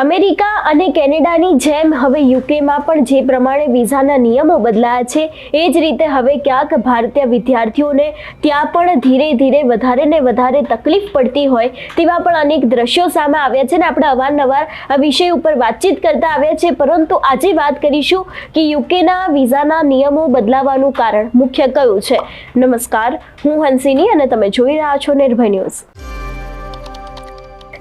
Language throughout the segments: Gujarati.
અમેરિકા અને કેનેડાની જેમ હવે યુકેમાં પણ જે પ્રમાણે વિઝાના નિયમો બદલાયા છે, એ જ રીતે હવે ક્યાંક ભારતીય વિદ્યાર્થીઓને ત્યાં પણ ધીરે ધીરે વધારે ને વધારે તકલીફ પડતી હોય તેવા પણ અનેક દ્રશ્યો સામે આવ્યા છે ને આપણે અવારનવાર આ વિષય ઉપર વાતચીત કરતા આવ્યા છે. પરંતુ આજે વાત કરીશું કે યુકેના વિઝાના નિયમો બદલાવાનું કારણ મુખ્ય કયું છે? નમસ્કાર, હું હંસિની અને તમે જોઈ રહ્યા છો નિર્ભય ન્યૂઝ.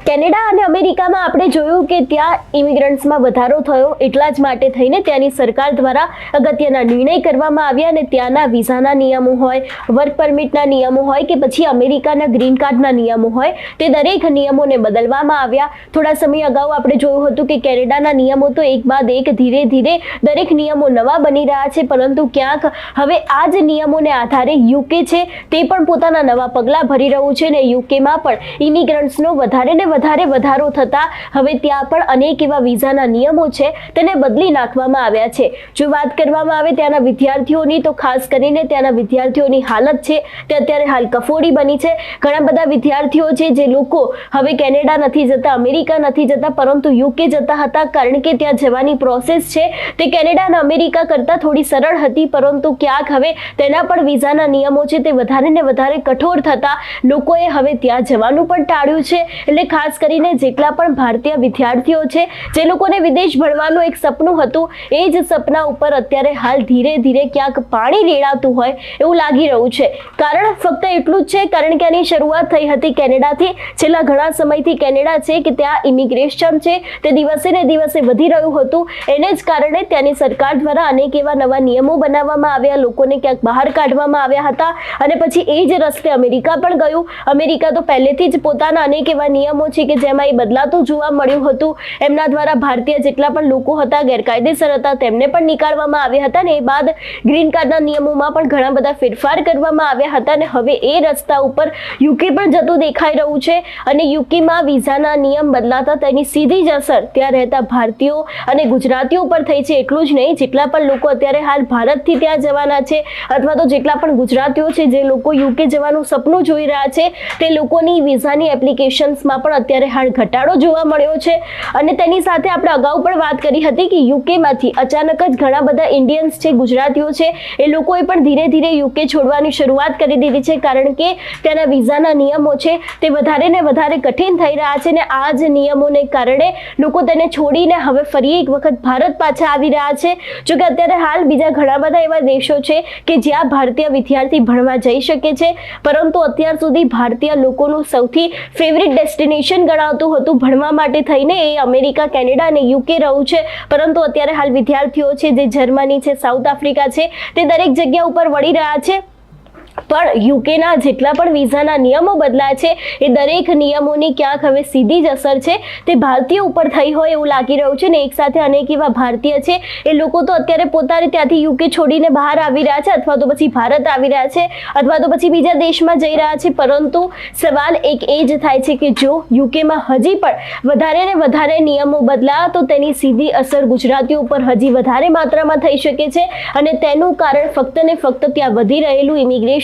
કેનેડા અને અમેરિકામાં આપણે જોયું કે ત્યાં ઇમિગ્રન્ટ્સમાં વધારો થયો એટલા જ માટે થઈને ત્યાંની સરકાર દ્વારા અગત્યના નિર્ણય કરવામાં આવ્યા અને ત્યાંના વિઝાના નિયમો હોય, વર્ક પરમિટના નિયમો હોય કે પછી અમેરિકાના ગ્રીન કાર્ડના નિયમો હોય, તે દરેક નિયમોને બદલવામાં આવ્યા. થોડા સમય અગાઉ આપણે જોયું હતું કે કેનેડાના નિયમો તો એક બાદ એક ધીરે ધીરે દરેક નિયમો નવા બની રહ્યા છે, પરંતુ ક્યાંક હવે આ જ નિયમોને આધારે યુકે છે, તે પણ પોતાના નવા પગલાં ભરી રહ્યું છે અને યુકેમાં પણ ઇમિગ્રન્ટ્સનો વધારે ને વધારે વધારો થતા હવે ત્યાં પણ અનેક એવા વિઝાના નિયમો છે, તેને બદલી નાખવામાં આવ્યા છે. જો વાત કરવામાં આવે ત્યાંના વિદ્યાર્થીઓની, તો ખાસ કરીને ત્યાંના વિદ્યાર્થીઓની હાલત છે, તે અત્યારે હાલ કફોડી બની છે. ઘણા બધા વિદ્યાર્થીઓ છે, જે લોકો હવે કેનેડા નથી જતા, અમેરિકા નથી જતા, પરંતુ યુકે જતા હતા, કારણ કે ત્યાં જવાની પ્રોસેસ છે. તે કેનેડા અને અમેરિકા કરતાં થોડી સરળ હતી, પરંતુ ક્યાંક હવે તેના પણ વિઝાના નિયમો છે, તે વધારે ને વધારે કઠોર થતા લોકોએ હવે ત્યાં જવાનું પણ ટાળ્યું છે. એટલે ખાસ કરીને જેટલા પણ ભારતીય વિદ્યાર્થીઓ છે, જે લોકોને વિદેશ ભણવાનું એક સપનું હતું, એ જ સપના ઉપર અત્યારે હાલ ધીરે ધીરે ક્યાંક પાણી રેડાતું હોય એવું લાગી રહ્યું છે. કારણ ફક્ત એટલું જ છે, કારણ કે આની શરૂઆત થઈ હતી કેનેડાથી. છેલ્લા ઘણા સમયથી કેનેડા છે કે ત્યાં ઇમિગ્રેશન છે, તે દિવસે ને દિવસે વધી રહ્યું હતું. એને જ કારણે ત્યાંની સરકાર દ્વારા અનેક એવા નવા નિયમો બનાવવામાં આવ્યા, લોકોને ક્યાંક બહાર કાઢવામાં આવ્યા હતા. અને પછી એ જ રસ્તે અમેરિકા પણ ગયું. અમેરિકા તો પહેલેથી જ પોતાના અનેક એવા નિયમો છે કે જેમાં એ બદલાતું જોવા મળ્યું હતું. એમના દ્વારા ભારતીય જેટલા પણ લોકો હતા, ગેરકાયદેસર હતા, તેમને પણ નીકાળવામાં આવ્યા હતા ને એ બાદ ગ્રીન કાર્ડના નિયમોમાં પણ ઘણા બધા ફેરફાર કરવામાં આવ્યા હતા અને હવે એ રસ્તા ઉપર યુકે પણ જતું દેખાઈ રહ્યું છે અને યુકેમાં વિઝાના નિયમ બદલાતા તેની સીધી જ અસર ત્યાં રહેતા ભારતીયો અને ગુજરાતીઓ પર થઈ છે એટલું જ નહીં, જેટલા પણ લોકો અત્યારે હાલ ભારતથી ત્યાં જવાના છે અથવા તો જેટલા પણ ગુજરાતીઓ છે જે લોકો યુકે જવાનું સપનું જોઈ રહ્યા છે, તે લોકોની વિઝાની એપ્લિકેશન્સમાં પણ અત્યારે હાલ ઘટાડો જોવા મળ્યો છે. અને તેની સાથે આપણે અગાઉ પણ વાત કરી હતી કે યુકેમાંથી અચાનક જ ઘણા બધા ઇન્ડિયન્સ છે, ગુજરાતીઓ છે, એ લોકોએ પણ ધીરે ધીરે યુકે છોડવાની શરૂઆત કરી દીધી છે. કારણ કે ત્યાંના વિઝાના નિયમો છે તે વધારે ને વધારે કઠિન થઈ રહ્યા છે ને આ જ નિયમોને કારણે લોકો તેને છોડીને હવે ફરી એક વખત ભારત પાછા આવી રહ્યા છે. જો કે અત્યારે હાલ બીજા ઘણા બધા એવા દેશો છે કે જ્યાં ભારતીય વિદ્યાર્થી ભણવા જઈ શકે છે. પરંતુ અત્યાર સુધી ભારતીય લોકોનું સૌથી ફેવરિટ ડેસ્ટિનેશન ગણાતું હતું ભણવા માટે થઈને એ અમેરિકા, કેનેડા અને યુકે રહ્યું છે. પરંતુ અત્યારે હાલ વિદ્યાર્થીઓ છે, જે જર્મની છે, સાઉથ આફ્રિકા છે, તે દરેક જગ્યા ઉપર વળી રહ્યા છે. પણ યુકેના જેટલા પણ વિઝાના નિયમો બદલાયા છે, એ દરેક નિયમોની ક્યાંક હવે સીધી જ અસર છે. તે ભારતીય ઉપર થઈ હોય એવું લાગી રહ્યું છે ને એક સાથે અનેક એવા ભારતીય છે, એ લોકો તો અત્યારે પોતાને ત્યાંથી યુકે છોડીને બહાર આવી રહ્યા છે અથવા તો પછી ભારત આવી રહ્યા છે અથવા તો પછી બીજા દેશમાં જઈ રહ્યા છે. પરંતુ સવાલ એક એ જ થાય છે કે જો યુકેમાં હજી પણ વધારે ને વધારે નિયમો બદલાયા, તો તેની સીધી અસર ગુજરાતીઓ ઉપર હજી વધારે માત્રામાં થઈ શકે છે અને તેનું કારણ ફક્ત ને ફક્ત ત્યાં વધી રહેલું ઇમિગ્રેશન